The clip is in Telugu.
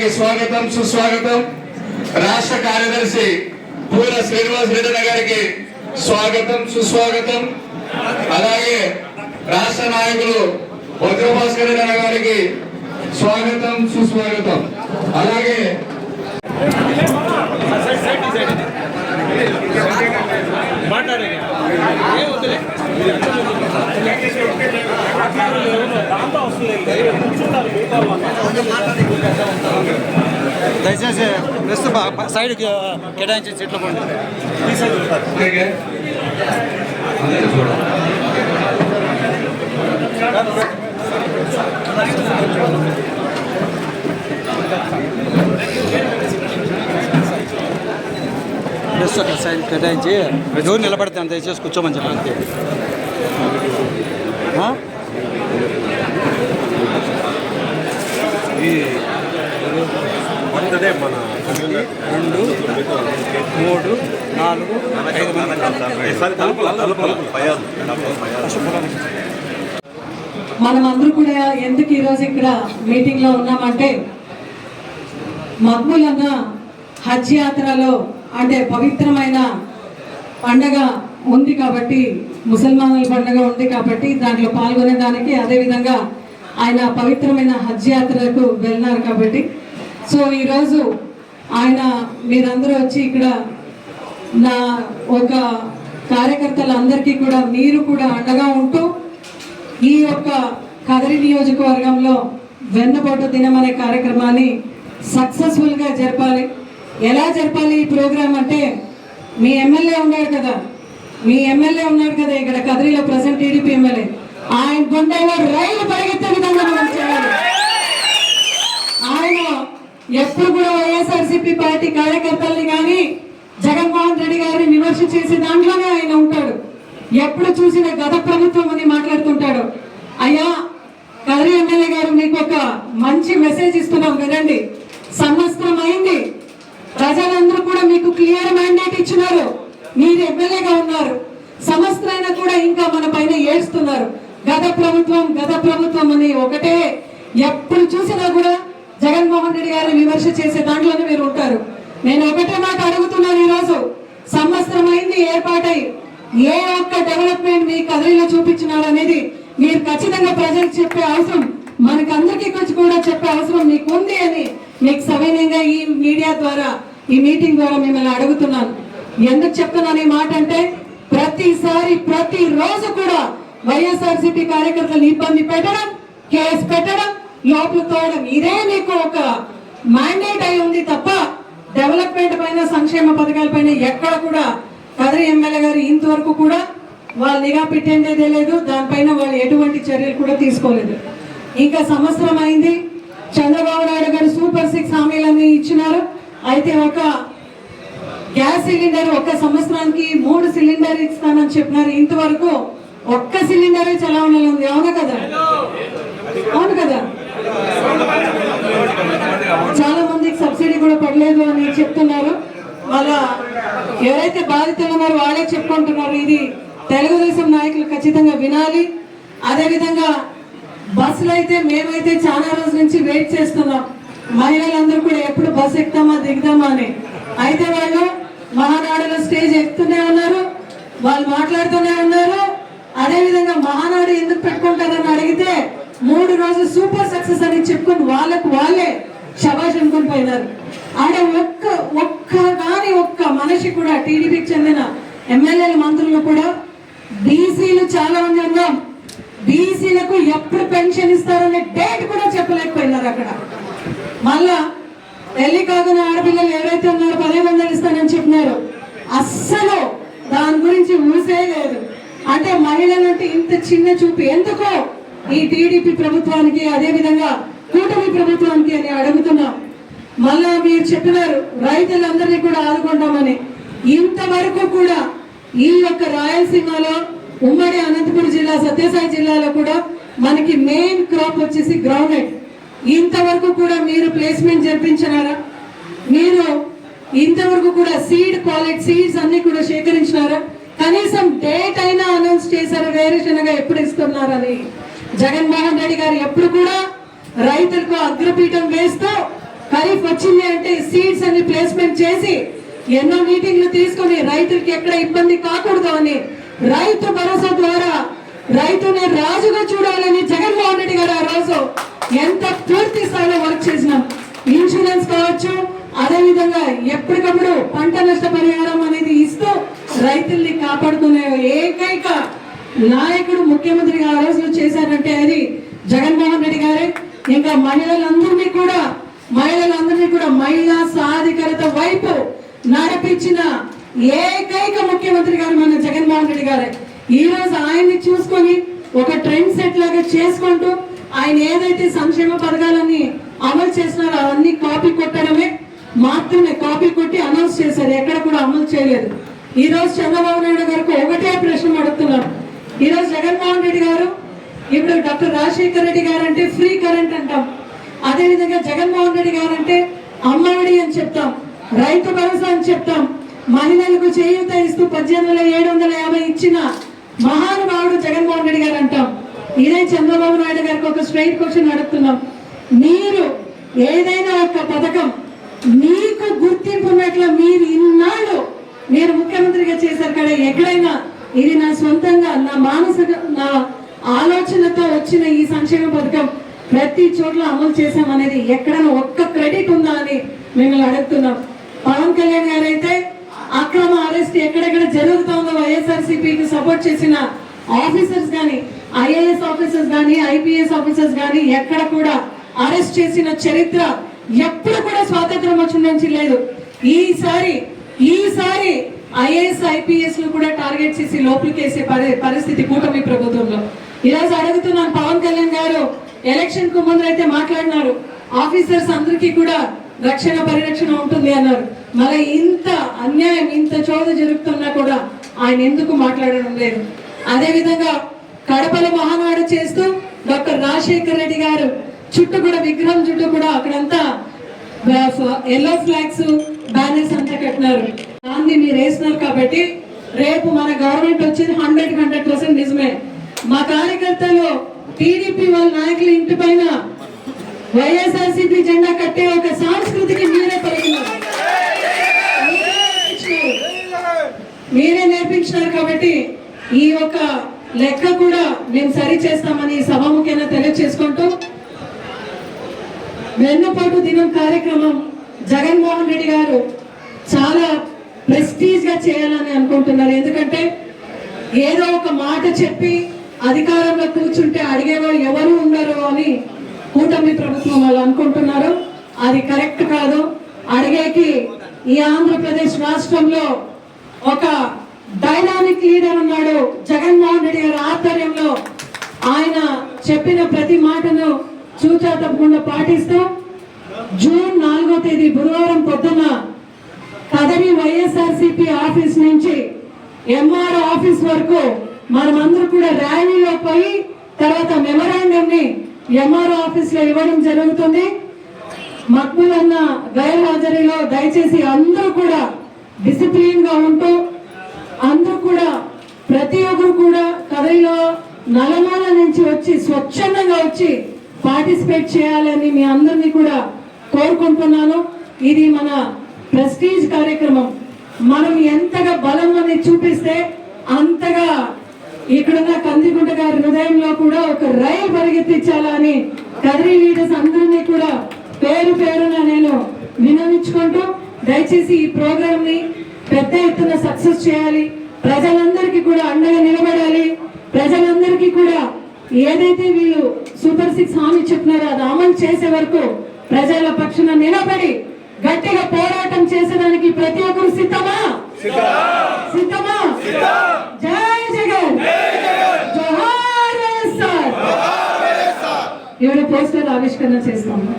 అందరికి స్వాగతం సుస్వాగతం. రాష్ట్ర కార్యదర్శి పూల శ్రీనివాస్ రెడ్డి గారికి స్వాగతం సుస్వాగతం. అలాగే రాష్ట్ర నాయకులు వజ్రభాస్కర్ రెడ్డి గారికి స్వాగతం సుస్వాగతం. అలాగే దయచేసి ప్రెస్ సైడ్ కేటాయించి సీట్లు పోండి ప్రెస్ సైడ్ కేటాయించి ఎవరు నిలబడతాను దయచేసి కూర్చోమని చెప్పండి. మన రెండు మూడు నాలుగు ఐదు మనమందరూ కూడా ఎందుకు ఈరోజు ఇక్కడ మీటింగ్లో ఉన్నామంటే మక్బుల్ అన్న హజ్ యాత్రలో అంటే పవిత్రమైన పండగ ఉంది కాబట్టి ముసల్మానుల పండగ ఉంది కాబట్టి దాంట్లో పాల్గొనేదానికి అదేవిధంగా ఆయన పవిత్రమైన హజ్ యాత్రకు వెళ్ళినారు కాబట్టి. సో ఈరోజు ఆయన మీరందరూ వచ్చి ఇక్కడ నా ఒక కార్యకర్తలందరికీ కూడా మీరు కూడా అండగా ఉంటూ ఈ యొక్క కదరి నియోజకవర్గంలో వెన్నపోటు దినం అనే కార్యక్రమాన్ని సక్సెస్ఫుల్గా జరపాలి. ఎలా జరపాలి ఈ ప్రోగ్రాం అంటే మీ ఎమ్మెల్యే ఉన్నాడు కదా మీ ఎమ్మెల్యే ఉన్నాడు కదా ఇక్కడ కదిరిలో ప్రజెంట్ టీడీపీ ఎమ్మెల్యే. ఆయన గుండెలో రైలు పరిగెత్తే విధంగా మనం చేయాలి. ఆయన ఎప్పుడు కూడా వైఎస్ఆర్సీపీ పార్టీ కార్యకర్తల్ని కానీ జగన్మోహన్ రెడ్డి గారిని విమర్శ చేసే దాంట్లోనే ఆయన ఉంటాడు. ఎప్పుడు చూసిన గత ప్రభుత్వం అని మాట్లాడుతుంటాడు. అయ్యా కదిరి ఎమ్మెల్యే గారు మీకు ఒక మంచి మెసేజ్ ఇస్తున్నాం వినండి. సంవత్సరం అయింది. ప్రజలందరూ కూడా మీకు క్లియర్ మ్యాండేట్ ఇచ్చినారు. మీరు ఎమ్మెల్యేగా ఉన్నారు. సంవత్సరైనా కూడా ఇంకా మన పైన ఏడుస్తున్నారు. గత ప్రభుత్వం గత ప్రభుత్వం అని ఒకటే ఎప్పుడు చూసినా కూడా జగన్మోహన్ రెడ్డి గారిని విమర్శ చేసే దాంట్లోనే మీరు ఉంటారు. నేను ఒకటే మాట అడుగుతున్నాను ఈరోజు. సంవత్సరం అయింది ఏర్పాటై. ఏ ఒక్క డెవలప్మెంట్ మీ కదలిలో చూపించినాడు అనేది మీరు ఖచ్చితంగా ప్రజలకు చెప్పే అవసరం. మనకందరికీ కొంచెం కూడా చెప్పే అవసరం మీకు ఉంది అని మీకు సవినయంగా ఈ మీడియా ద్వారా ఈ మీటింగ్ ద్వారా మిమ్మల్ని అడుగుతున్నాను. ఎందుకు చెప్తున్నాను ఈ మాట అంటే ప్రతిసారి ప్రతి రోజు కూడా వైఎస్ఆర్సీపీ కార్యకర్తలు ఇబ్బంది పెట్టడం కేసు పెట్టడం లోపల తోడడం ఇదే మీకు ఒక మ్యాండేట్ అయి ఉంది తప్ప డెవలప్మెంట్ పైన సంక్షేమ పథకాల పైన ఎక్కడ కూడా కదిరి ఎమ్మెల్యే గారు ఇంతవరకు కూడా వాళ్ళు నిఘా పెట్టేదే లేదు. దానిపైన వాళ్ళు ఎటువంటి చర్యలు కూడా తీసుకోలేదు. ఇంకా సంవత్సరం అయింది. చంద్రబాబు నాయుడు గారు సూపర్ సిక్స్ హామీలన్నీ ఇచ్చినారు. అయితే ఒక గ్యాస్ సిలిండర్ ఒక్క సంవత్సరానికి మూడు సిలిండర్ ఇస్తానని చెప్పినారు. ఇంతవరకు ఒక్క సిలిండరే చలావణలో ఉంది. అవునా కదా? అవును కదా? చాలా మందికి సబ్సిడీ కూడా పడలేదు అని చెప్తున్నారు. వాళ్ళ ఎవరైతే బాధితులు ఉన్నారో వాళ్ళే చెప్పుకుంటున్నారు. ఇది తెలుగుదేశం నాయకులు ఖచ్చితంగా వినాలి. అదేవిధంగా బస్సులు అయితే మేమైతే చాలా రోజుల నుంచి వెయిట్ చేస్తున్నాం. మహిళలందరూ కూడా ఎప్పుడు బస్సు ఎక్కుతామా దిగుదామా అని. అయితే వాళ్ళు మహానాడులో స్టేజ్ ఎక్కుతూనే ఉన్నారు వాళ్ళు మాట్లాడుతూనే ఉన్నారు. అదేవిధంగా మహానాడు ఎందుకు పెట్టుకుంటారని అడిగితే మూడు రోజులు సూపర్ సక్సెస్ అని చెప్పుకుని వాళ్ళకు వాళ్ళే శబాష్ అనుకుని పోయినారు. ఆడ ఒక్క ఒక్క కానీ ఒక్క మనిషి కూడా టీడీపీకి చెందిన ఎమ్మెల్యేల మంత్రులు కూడా బీసీలు చాలా మంది ఉన్నాం బీసీలకు ఎప్పుడు పెన్షన్ ఇస్తారనే డేట్ కూడా చెప్పలేకపోయినారు అక్కడ. మళ్ళా పెళ్ళి కాకుండా ఆడపిల్లలు ఎవరైతే ఉన్నారో పదే వందలు ఇస్తానని చెప్పినారు. అస్సలు దాని గురించి ఊసే లేదు. అంటే మహిళలంటే ఇంత చిన్న చూపు. ఎందుకో ఈ టీడీపీ ప్రభుత్వానికి అదే విధంగా కూటమి ప్రభుత్వానికి అని అడుగుతున్నాం. మళ్ళా మీరు చెప్పినారు రైతులందరినీ కూడా ఆదుకుంటామని. ఇంతవరకు కూడా ఈ యొక్క రాయలసీమలో ఉమ్మడి అనంతపురం జిల్లా సత్యసాయి జిల్లాలో కూడా మనకి మెయిన్ క్రాప్ వచ్చేసి గ్రౌండ్నట్ ఇంతవరకు కూడా మీరు ప్లేస్మెంట్ జరిపించినారా? మీరు ఇంతవరకు కూడా సీడ్ క్వాలిటీ సీడ్స్ అన్ని కూడా సేకరించినారా? కనీసం డేట్ అయినా అనౌన్స్ చేశారా? వేరుశనగ ఎప్పుడు ఇస్తున్నారని? జగన్మోహన్ రెడ్డి గారు ఎప్పుడు కూడా రైతులకు అగ్రపీఠం వేస్తూ ఖరీఫ్ వచ్చింది అంటే సీడ్స్ అన్ని ప్లేస్మెంట్ చేసి ఎన్నో మీటింగ్లు తీసుకొని రైతులకి ఎక్కడ ఇబ్బంది కాకూడదు అని రైతు భరోసా ద్వారా రైతుని రాజుగా చూడాలని జగన్మోహన్ రెడ్డి గారు ఆ రోజు ఎంత పూర్తి స్థాయిలో వర్క్ చేసినాం. ఇన్సూరెన్స్ కావచ్చు అదే విధంగా ఎప్పటికప్పుడు పంట నష్ట పరిహారం అనేది ఇస్తూ రైతుల్ని కాపాడుకునే ఏకైక నాయకుడు ముఖ్యమంత్రిగా ఆ రోజు చేశారంటే అది జగన్మోహన్ రెడ్డి గారే. ఇంకా మహిళలందరినీ కూడా మహిళలందరినీ కూడా మహిళా సాధికారత వైపు నడిపించిన ఏకైక ముఖ్యమంత్రి గారు మన జగన్మోహన్ రెడ్డి గారే. ఈ రోజు ఆయన్ని చూసుకొని ఒక ట్రెండ్ సెట్ లాగా చేసుకుంటూ ఆయన ఏదైతే సంక్షేమ పథకాలన్నీ అమలు చేసినారో అవన్నీ కాపీ కొట్టడమే మాత్రమే కాపీ కొట్టి అనౌన్స్ చేశారు. ఎక్కడ కూడా అమలు చేయలేదు. ఈ రోజు చంద్రబాబు నాయుడు గారికి ఒకటే ప్రశ్న అడుగుతున్నారు ఈ రోజు జగన్మోహన్ రెడ్డి గారు ఇప్పుడు డాక్టర్ రాజశేఖర్ రెడ్డి గారు అంటే ఫ్రీ కరెంట్ అంటాం. అదే విధంగా జగన్మోహన్ రెడ్డి గారు అంటే అమ్మఒడి అని చెప్తాం రైతు భరోసా అని చెప్తాం. మహిళలకు చేయూత ఇస్తూ పద్దెనిమిది వేల ఏడు వందల యాభై ఇచ్చిన మహానుభావుడు జగన్మోహన్ రెడ్డి గారు అంటాం. ఇదే చంద్రబాబు నాయుడు గారికి ఒక స్ట్రైట్ క్వశ్చన్ అడుగుతున్నాం. మీరు ఏదైనా ఒక పథకం మీకు గుర్తింపున్నట్లు మీరు ఇన్నాళ్ళు మీరు ముఖ్యమంత్రిగా చేశారు కదా ఎక్కడైనా ఇది నా సొంతంగా నా మానసిక నా ఆలోచనతో వచ్చిన ఈ సంక్షేమ పథకం ప్రతి చోట్ల అమలు చేశామనేది ఎక్కడైనా ఒక్క క్రెడిట్ ఉందా అని మిమ్మల్ని అడుగుతున్నాం. పవన్ కళ్యాణ్ గారైతే అక్రమ అరెస్ట్ ఎక్కడెక్కడ జరుగుతుందో వైఎస్ఆర్సీపీకి సపోర్ట్ చేసిన ఆఫీసర్స్ కానీ ఐఏఎస్ ఆఫీసర్స్ కానీ ఐపీఎస్ ఆఫీసర్స్ కానీ ఎక్కడ కూడా అరెస్ట్ చేసిన చరిత్ర ఎప్పుడు కూడా స్వాతంత్రం వచ్చిన నుంచి లేదు. ఈసారి ఈసారి ఐఏఎస్ ఐపీఎస్లు కూడా టార్గెట్ చేసి లోపలికేసే పరి- పరిస్థితి కూటమి ప్రభుత్వంలో. ఈరోజు అడుగుతున్నాను పవన్ కళ్యాణ్ గారు ఎలక్షన్కు ముందు అయితే మాట్లాడినారు. ఆఫీసర్స్ అందరికీ కూడా రక్షణ పరిరక్షణ ఉంటుంది అన్నారు. మరి ఇంత అన్యాయం ఇంత చోద జరుగుతున్నా కూడా ఆయన ఎందుకు మాట్లాడడం లేదు? అదే విధంగా కడపలో మహానాడు చేస్తూ డాక్టర్ రాజశేఖర్ రెడ్డి గారు చుట్టూ కూడా విగ్రహం చుట్టూ కూడా అక్కడంతా ఎల్లో ఫ్లాగ్స్ బ్యానర్స్ అంతా కట్టినారు. దాన్ని మీరు వేసినారు కాబట్టి రేపు మన గవర్నమెంట్ వచ్చింది హండ్రెడ్ హండ్రెడ్ పర్సెంట్ నిజమే. మా కార్యకర్తలు టీడీపీ వాళ్ళ నాయకుల ఇంటి పైన వైఎస్ఆర్సీపీ జెండా కట్టే ఒక సంస్కృతికి మీరే పరిగినారు మీరే నేర్పించినారు కాబట్టి ఈ యొక్క లెక్క కూడా మేము సరి చేస్తామని సభాముఖ్యంగా తెలియజేసుకుంటూ వెన్నుపాటు దినం కార్యక్రమం జగన్మోహన్ రెడ్డి గారు చాలా ప్రెస్టీజ్గా చేయాలని అనుకుంటున్నారు. ఎందుకంటే ఏదో ఒక మాట చెప్పి అధికారంలో కూర్చుంటే అడిగేవారు ఎవరు ఉండరు అని కూటమి ప్రభుత్వం వాళ్ళు అనుకుంటున్నారు. అది కరెక్ట్ కాదు. అడిగేకి ఈ ఆంధ్రప్రదేశ్ రాష్ట్రంలో ఒక డైనామిక్ లీడర్ ఉన్నాడు జగన్మోహన్ రెడ్డి గారి ఆధ్వర్యంలో. ఆయన చెప్పిన ప్రతి మాటను చూచా తప్పకుండా పాటిస్తూ జూన్ నాలుగో తేదీ బుధవారం పొద్దున్న పదవి వైఎస్ఆర్సీపీ ఆఫీస్ నుంచి ఎంఆర్ ఆఫీస్ వరకు మనమందరూ కూడా ర్యాలీలో పోయి తర్వాత మెమరాండం ని ఎంఆర్ ఆఫీస్లో ఇవ్వడం జరుగుతుంది. మక్బుల్ అన్న గైర్ హాజరీలో దయచేసి అందరూ కూడా డిసిప్లిన్గా ఉంటూ ప్రతి ఒక్కరు కూడా కథలో నలమాల నుంచి వచ్చి స్వచ్ఛందంగా వచ్చి పార్టిసిపేట్ చేయాలని మీ అందరినీ కూడా కోరుకుంటున్నాను. ఇది మన ప్రెస్టీజ్ కార్యక్రమం. మనం ఎంతగా బలం అనేది చూపిస్తే అంతగా ఇక్కడున్న కందిగుంట గారి హృదయంలో కూడా ఒక రైలు పరిగెత్తించాలని కర్రీ లీడర్స్ అందరినీ కూడా పేరు పేరున నేను వినమించుకుంటూ దయచేసి ఈ ప్రోగ్రామ్ని పెద్ద ఎత్తున సక్సెస్ చేయాలి. ప్రజలందరికీ కూడా అండగా నిలబడాలి ప్రజలందరికీ కూడా ఏదైతే వీళ్ళు సూపర్ సిక్స్ హామీ చెప్తున్నారో అది అమలు చేసే వరకు ప్రజల పక్షాన నిలబడి గట్టిగా పోరాటం చేసేదానికి ప్రతి ఒక్కరు సిద్ధమా సిద్ధమా జై జగన్ జోహార్ వైఎస్ఆర్ ఈవిడ పోస్టర్ ఆవిష్కరణ చేస్తాము